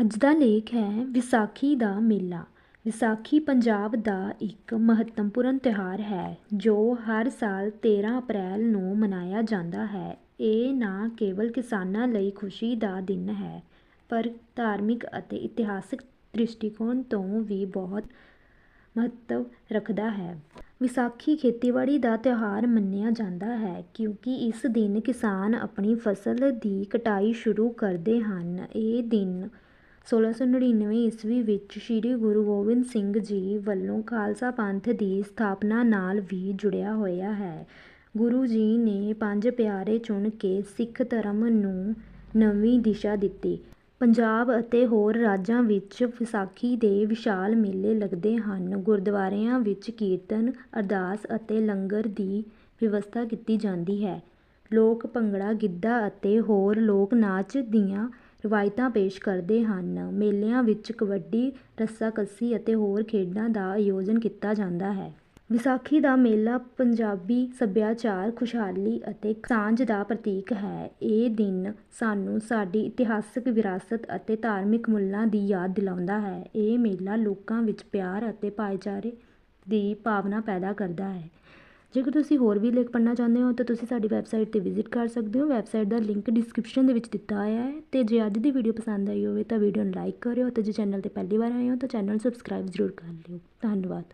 ਅੱਜ ਦਾ ਲੇਖ ਹੈ ਵਿਸਾਖੀ ਦਾ ਮੇਲਾ। ਵਿਸਾਖੀ ਪੰਜਾਬ ਦਾ ਇੱਕ ਮਹੱਤਵਪੂਰਨ ਤਿਉਹਾਰ ਹੈ, ਜੋ ਹਰ ਸਾਲ 13 ਅਪ੍ਰੈਲ ਨੂੰ ਮਨਾਇਆ ਜਾਂਦਾ ਹੈ। ਇਹ ਨਾ ਕੇਵਲ ਕਿਸਾਨਾਂ ਲਈ ਖੁਸ਼ੀ ਦਾ ਦਿਨ ਹੈ, ਪਰ ਧਾਰਮਿਕ ਅਤੇ ਇਤਿਹਾਸਕ ਦ੍ਰਿਸ਼ਟੀਕੋਣ ਤੋਂ ਵੀ ਬਹੁਤ ਮਹੱਤਵ ਰੱਖਦਾ ਹੈ। ਵਿਸਾਖੀ ਖੇਤੀਬਾੜੀ ਦਾ ਤਿਉਹਾਰ ਮੰਨਿਆ ਜਾਂਦਾ ਹੈ, ਕਿਉਂਕਿ ਇਸ ਦਿਨ ਕਿਸਾਨ ਆਪਣੀ ਫਸਲ ਦੀ ਕਟਾਈ ਸ਼ੁਰੂ ਕਰਦੇ ਹਨ। ਇਹ ਦਿਨ 1699 ਈਸਵੀ ਵਿੱਚ ਸ੍ਰੀ ਗੁਰੂ ਗੋਬਿੰਦ ਸਿੰਘ ਜੀ ਵੱਲੋਂ ਖਾਲਸਾ ਪੰਥ ਦੀ ਸਥਾਪਨਾ ਨਾਲ ਵੀ ਜੁੜਿਆ ਹੋਇਆ ਹੈ। ਗੁਰੂ ਜੀ ਨੇ ਪੰਜ ਪਿਆਰੇ ਚੁਣ ਕੇ ਸਿੱਖ ਧਰਮ ਨੂੰ ਨਵੀਂ ਦਿਸ਼ਾ ਦਿੱਤੀ। ਪੰਜਾਬ ਅਤੇ ਹੋਰ ਰਾਜਾਂ ਵਿੱਚ ਵਿਸਾਖੀ ਦੇ ਵਿਸ਼ਾਲ ਮੇਲੇ ਲੱਗਦੇ ਹਨ। ਗੁਰਦੁਆਰਿਆਂ ਵਿੱਚ ਕੀਰਤਨ, ਅਰਦਾਸ ਅਤੇ ਲੰਗਰ ਦੀ ਵਿਵਸਥਾ ਕੀਤੀ ਜਾਂਦੀ ਹੈ। ਲੋਕ ਭੰਗੜਾ, ਗਿੱਧਾ ਅਤੇ ਹੋਰ ਲੋਕ ਨਾਚ ਦੀਆਂ ਰਵਾਇਤਾਂ ਪੇਸ਼ ਕਰਦੇ ਹਨ। ਮੇਲਿਆਂ ਵਿੱਚ ਕਬੱਡੀ, ਰੱਸਾਕੱਸੀ ਅਤੇ ਹੋਰ ਖੇਡਾਂ ਦਾ ਆਯੋਜਨ ਕੀਤਾ ਜਾਂਦਾ ਹੈ। ਵਿਸਾਖੀ ਦਾ ਮੇਲਾ ਪੰਜਾਬੀ ਸੱਭਿਆਚਾਰ, ਖੁਸ਼ਹਾਲੀ ਅਤੇ ਸਾਂਝ ਦਾ ਪ੍ਰਤੀਕ ਹੈ। ਇਹ ਦਿਨ ਸਾਨੂੰ ਸਾਡੀ ਇਤਿਹਾਸਕ ਵਿਰਾਸਤ ਅਤੇ ਧਾਰਮਿਕ ਮੁੱਲਾਂ ਦੀ ਯਾਦ ਦਿਲਾਉਂਦਾ ਹੈ। ਇਹ ਮੇਲਾ ਲੋਕਾਂ ਵਿੱਚ ਪਿਆਰ ਅਤੇ ਭਾਈਚਾਰੇ ਦੀ ਭਾਵਨਾ ਪੈਦਾ ਕਰਦਾ ਹੈ। ਜੇਕਰ ਤੁਸੀਂ ਹੋਰ ਵੀ ਲੇਖ ਪੜ੍ਹਨਾ ਚਾਹੁੰਦੇ ਹੋ, ਤਾਂ ਤੁਸੀਂ ਸਾਡੀ ਵੈਬਸਾਈਟ 'ਤੇ ਵਿਜ਼ਿਟ ਕਰ ਸਕਦੇ ਹੋ। ਵੈਬਸਾਈਟ ਦਾ ਲਿੰਕ ਡਿਸਕ੍ਰਿਪਸ਼ਨ ਦੇ ਵਿੱਚ ਦਿੱਤਾ ਹੋਇਆ ਹੈ। ਅਤੇ ਜੇ ਅੱਜ ਦੀ ਵੀਡੀਓ ਪਸੰਦ ਆਈ ਹੋਵੇ, ਤਾਂ ਵੀਡੀਓ ਨੂੰ ਲਾਈਕ ਕਰਿਓ। ਅਤੇ ਜੇ ਚੈਨਲ ਤੇ ਪਹਿਲੀ ਵਾਰ ਆਏ ਹੋ, ਤਾਂ ਚੈਨਲ ਸਬਸਕ੍ਰਾਈਬ ਜ਼ਰੂਰ ਕਰ ਲਿਓ। ਧੰਨਵਾਦ।